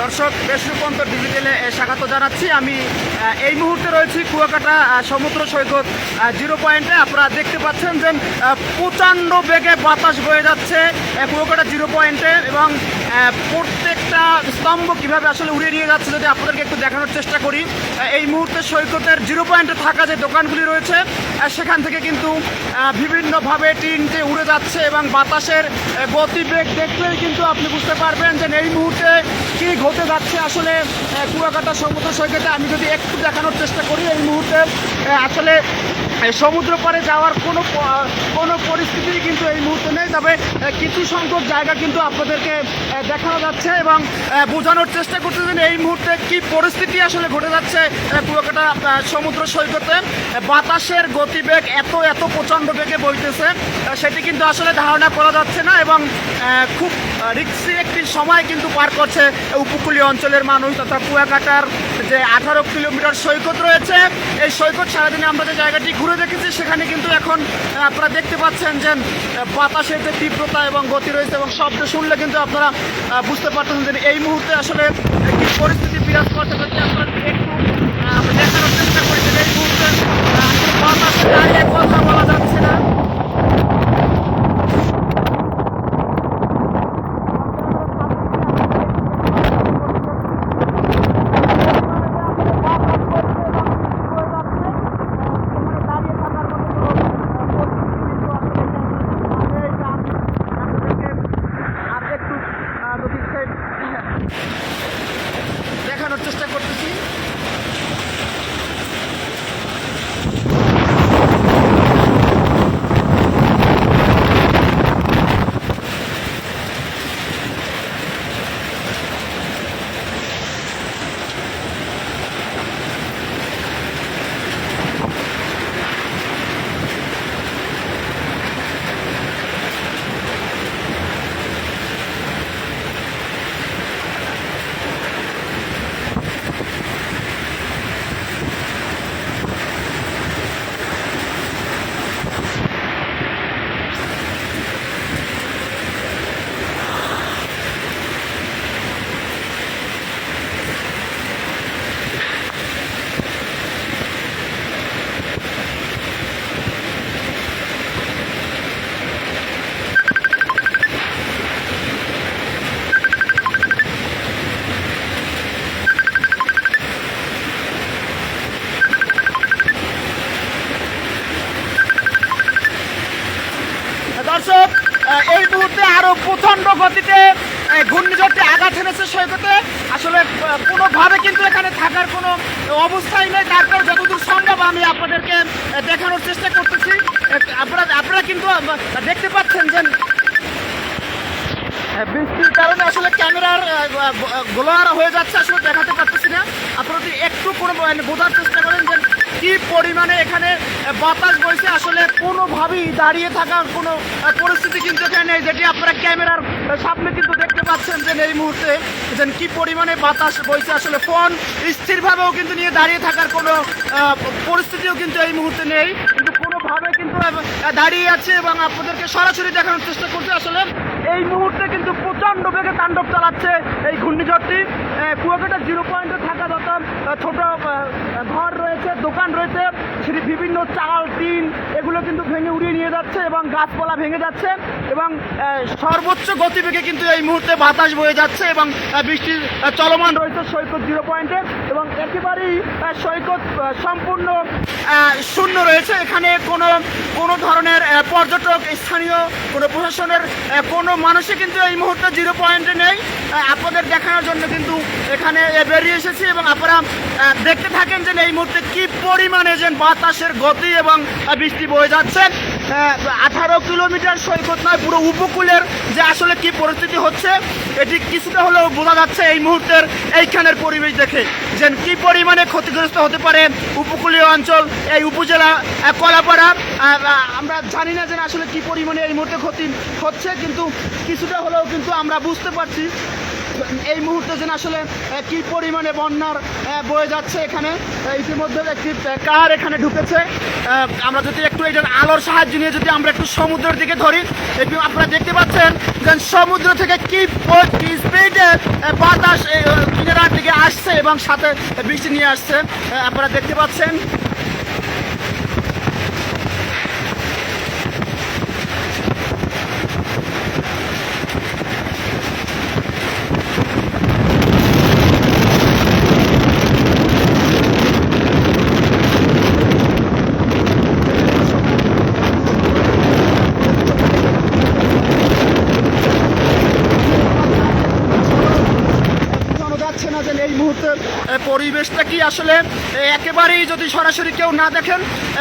দর্শক দেশ রূপান্তর ডিজিটালে স্বাগত জানাচ্ছি। আমি এই মুহূর্তে রয়েছি কুয়াকাটা সমুদ্র সৈকত জিরো পয়েন্টে। আপনারা দেখতে পাচ্ছেন যে প্রচণ্ড বেগে বাতাস বয়ে যাচ্ছে কুয়াকাটা জিরো পয়েন্টে এবং আহ, প্রত্যেকটা স্তম্ভ কীভাবে আসলে উড়িয়ে নিয়ে যাচ্ছে যদি আপনাদেরকে একটু দেখানোর চেষ্টা করি এই মুহূর্তে সৈকতের জিরো পয়েন্টে থাকা যে দোকানগুলি রয়েছে সেখান থেকে কিন্তু বিভিন্নভাবে টিন যে উড়ে যাচ্ছে এবং বাতাসের গতিবেগ দেখলেই কিন্তু আপনি বুঝতে পারবেন যে এই মুহূর্তে কি ঘটে যাচ্ছে আসলে কুয়াকাটা সমুদ্র সৈকতে। আমি যদি একটু দেখানোর চেষ্টা করি, এই মুহূর্তে আসলে সমুদ্র পাড়ে যাওয়ার কোনো কোনো পরিস্থিতি কিন্তু এই মুহূর্তে নেই। তবে কিছু সংখ্যক জায়গা কিন্তু আপনাদেরকে দেখানো যাচ্ছে এবং বোঝানোর চেষ্টা করতেছেন এই মুহূর্তে কি পরিস্থিতি আসলে ঘটে যাচ্ছে কুয়াকাটা সমুদ্র সৈকতে। বাতাসের গতিবেগ এত এত প্রচণ্ড বেগে বইতেছে সেটি কিন্তু আসলে ধারণা করা যাচ্ছে না এবং খুব রিক্সি একটি সময় কিন্তু পার করছে উপকূলীয় অঞ্চলের মানুষ তথা কুয়াকাটার যে আঠারো কিলোমিটার সৈকত রয়েছে, এই সৈকত সারাদিনে আমরা যে জায়গাটি ঘুরে দেখেছি, সেখানে কিন্তু এখন আপনারা দেখতে পাচ্ছেন যে বাতাসের যে তীব্রতা এবং গতি রয়েছে এবং শব্দ শুনলে কিন্তু আপনারা বুঝতে পারতেছেন যে এই মুহূর্তে আসলে কি পরিস্থিতি বিরাজ করতে পারছে। আপনারা একটু দেখানোর চেষ্টা করি যে এই মুহূর্তে বাতাসে দাঁড়িয়ে কথা বলা যাচ্ছে না দেখানোর চেষ্টা করতেছি দর্শক এই মুহূর্তে আরও প্রচণ্ড গতিতে ঘূর্ণিঝড়টি আঘাত এনেছে সৈকতে। আসলে কোনোভাবে কিন্তু এখানে থাকার কোনো অবস্থাই নেই। তারপর যতদূর সম্ভব আমি আপনাদেরকে দেখানোর চেষ্টা করতেছি। আপনারা আপনারা কিন্তু দেখতে পাচ্ছেন যে বৃষ্টির কারণে আসলে ক্যামেরার গোলার হয়ে যাচ্ছে। আসলে দেখাতে পারতেছি না। আপনারা একটু কোনো মানে বোঝার চেষ্টা কি পরিমাণে এখানে বাতাস বইছে? আসলে কোনোভাবেই দাঁড়িয়ে থাকার কোনো পরিস্থিতি কিন্তু এখানে নেই। যেটি আপনারা ক্যামেরার সামনে কিন্তু দেখতে পাচ্ছেন যে এই মুহূর্তে, যে কি পরিমাণে বাতাস বইছে। আসলে ফোন স্থিরভাবেও কিন্তু নিয়ে দাঁড়িয়ে থাকার কোনো পরিস্থিতিও কিন্তু এই মুহূর্তে নেই। কিন্তু কোনোভাবে কিন্তু দাঁড়িয়ে আছে এবং আপনাদেরকে সরাসরি দেখানোর চেষ্টা করছে। আসলে এই মুহূর্তে কিন্তু প্রচণ্ড বেগে তাণ্ডব চালাচ্ছে এই ঘূর্ণিঝড়টি। কুয়াকাটা জিরো পয়েন্টে থাকা যত ছোট ঘর রয়েছে দোকান রয়েছে। সেটি বিভিন্ন চাল টিন এগুলো কিন্তু ভেঙে উড়িয়ে নিয়ে যাচ্ছে এবং গাছপালা ভেঙে যাচ্ছে এবং সর্বোচ্চ গতিবেগে কিন্তু এই মুহূর্তে বাতাস বয়ে যাচ্ছে এবং আহ, বৃষ্টি চলমান রয়েছে সৈকত জিরো পয়েন্টে এবং একেবারেই সৈকত সম্পূর্ণ শূন্য রয়েছে। এখানে কোনো কোনো ধরনের পর্যটক, স্থানীয় কোনো প্রশাসনের কোনো মানুষই কিন্তু এই মুহূর্তে জিরো পয়েন্টে নেই। আপনাদের দেখানোর জন্য কিন্তু এখানে বেরিয়ে এসেছি এবং আপনারা দেখতে থাকেন যে এই মুহূর্তে কি পরিমাণে যে বাতাসের গতি এবং বৃষ্টি বয়ে যাচ্ছে। আঠারো কিলোমিটার সৈকত নয়, পুরো উপকূলের যে আসলে কি পরিস্থিতি হচ্ছে, এটি কিছুটা হলেও বোঝা যাচ্ছে এই মুহূর্তের এইখানের পরিবেশ দেখে। যে কি পরিমাণে ক্ষতিগ্রস্ত হতে পারে উপকূলীয় অঞ্চল, এই উপজেলা কলাপাড়া আমরা জানি না যে আসলে কি পরিমাণে এই মুহূর্তে ক্ষতি হচ্ছে, কিন্তু কিছুটা হলেও কিন্তু আমরা বুঝতে পারছি এই মুহূর্তে যেন আসলে কি পরিমাণে বন্যার বয়ে যাচ্ছে এখানে? ইতিমধ্যে একটি কার এখানে ঢুকেছে? আমরা যদি একটু এটার আলোর সাহায্য নিয়ে যদি আমরা একটু সমুদ্রের দিকে ধরি আপনারা দেখতে পাচ্ছেন যে সমুদ্র থেকে কি স্পিডে বাতাস কিনারার দিকে আসছে এবং সাথে বৃষ্টি নিয়ে আসছে। আপনারা দেখতে পাচ্ছেন বোঝানো যাচ্ছে না যে এই মুহূর্তের আহ, পরিবেশটা কি আসলে একেবারেই যদি সরাসরি কেউ না দেখেন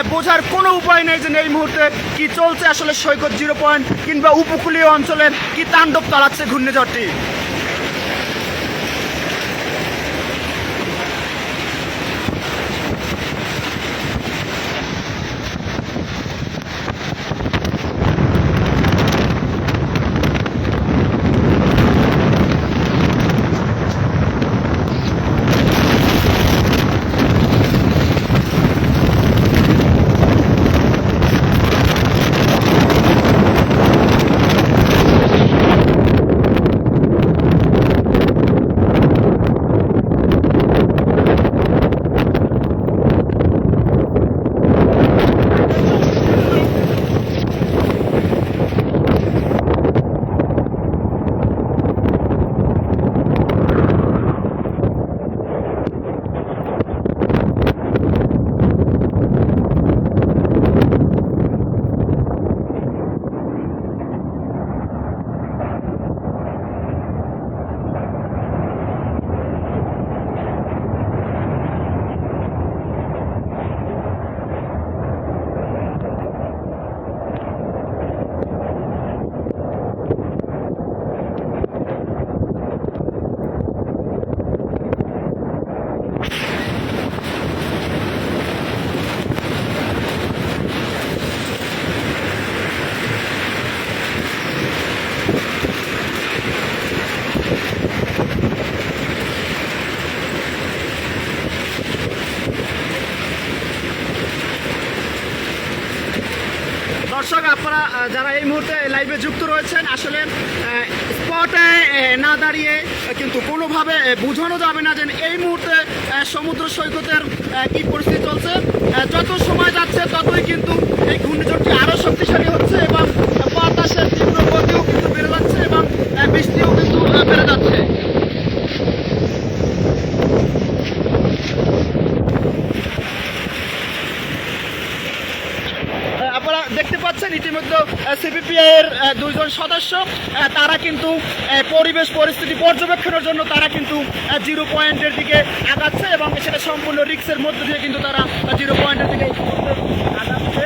বোঝার কোনো উপায় নেই যে এই মুহূর্তে কি চলছে আসলে সৈকত জিরো পয়েন্ট কিংবা উপকূলীয় অঞ্চলের কি তাণ্ডব চালাচ্ছে ঘূর্ণিঝড়টি দর্শক আপনারা আহ, যারা এই মুহূর্তে লাইভে যুক্ত রয়েছেন আসলে স্পটে না দাঁড়িয়ে কিন্তু কোনোভাবে বোঝানো যাবে না যে এই মুহূর্তে সমুদ্র সৈকতের কি পরিস্থিতি চলছে। যত সময় যাচ্ছে, ততই কিন্তু এই ঘূর্ণিঝড়টি আরও শক্তিশালী হচ্ছে এবং বাতাসের তীব্র গতিও কিন্তু বেড়ে যাচ্ছে এবং বৃষ্টিও কিন্তু বেড়ে যাচ্ছে আহ, আপনারা দেখতে পাচ্ছেন, ইতিমধ্যে সিপিপিআই এর দুইজন সদস্য তারা কিন্তু পরিবেশ পরিস্থিতি পর্যবেক্ষণের জন্য তারা কিন্তু জিরো পয়েন্টের দিকে আগাচ্ছে এবং সেটা সম্পূর্ণ রিক্সের মধ্য দিয়ে কিন্তু তারা জিরো পয়েন্টের দিকে আগাচ্ছে।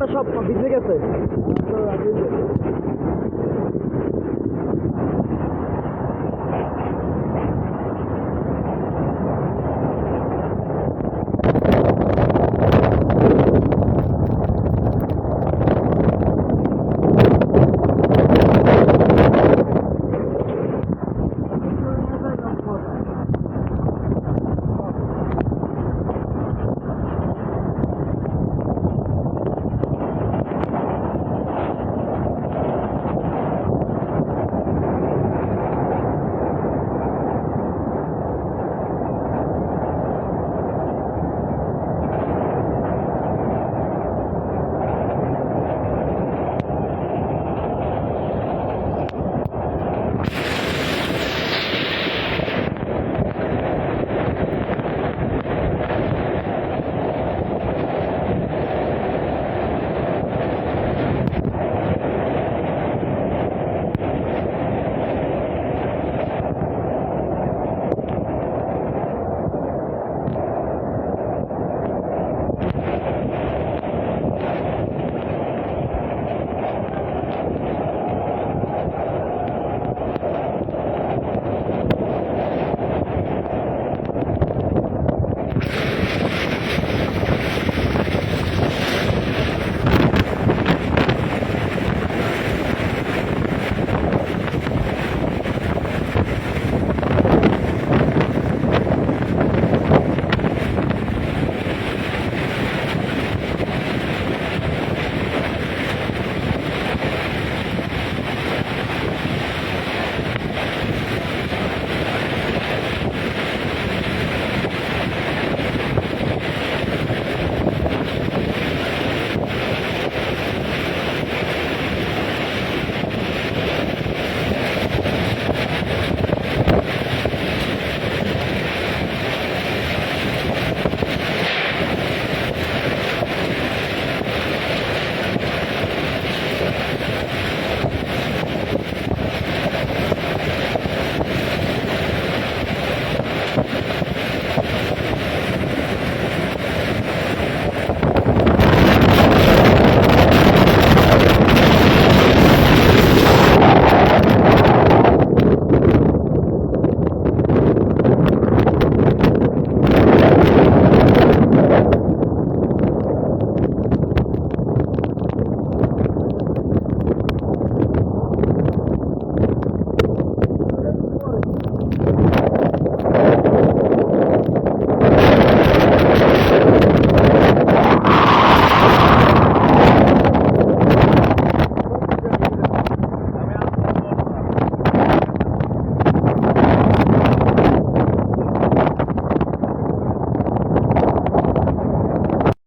ট্যামেরা সব ভিজে গেছে